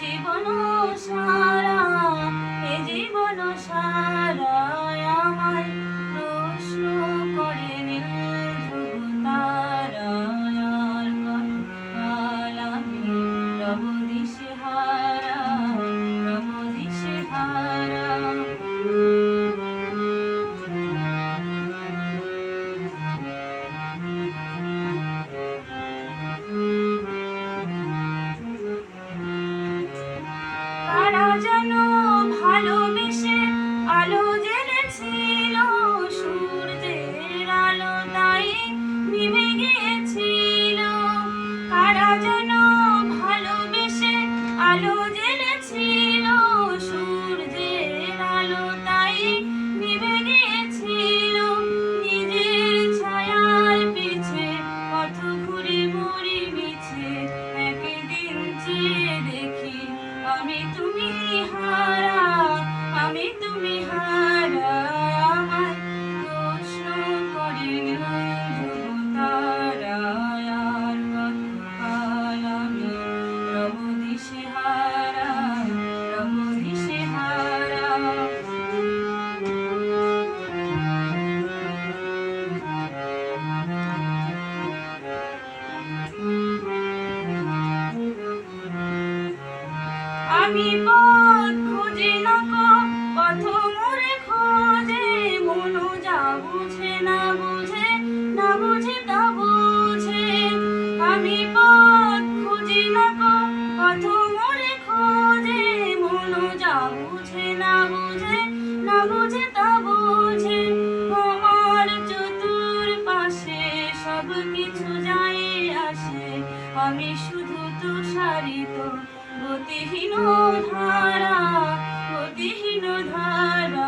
জীবন সাজানো ভালোবেসে আলো আমি পথ খুঁজি না গো, পথ মোরে খোঁজে, মনো যা বুঝে না বুঝে না বুঝে তা বুঝে। আমি পথ খুঁজি না গো, পথ মোরে খোঁজে, মনো যা বুঝে না বুঝে না বুঝে তা বুঝে। আমার চতুর পাশে সব কিছু যায় আসে, আমি শুধু তুষারিত গতিহীন ধারা গতিহীন ধারা।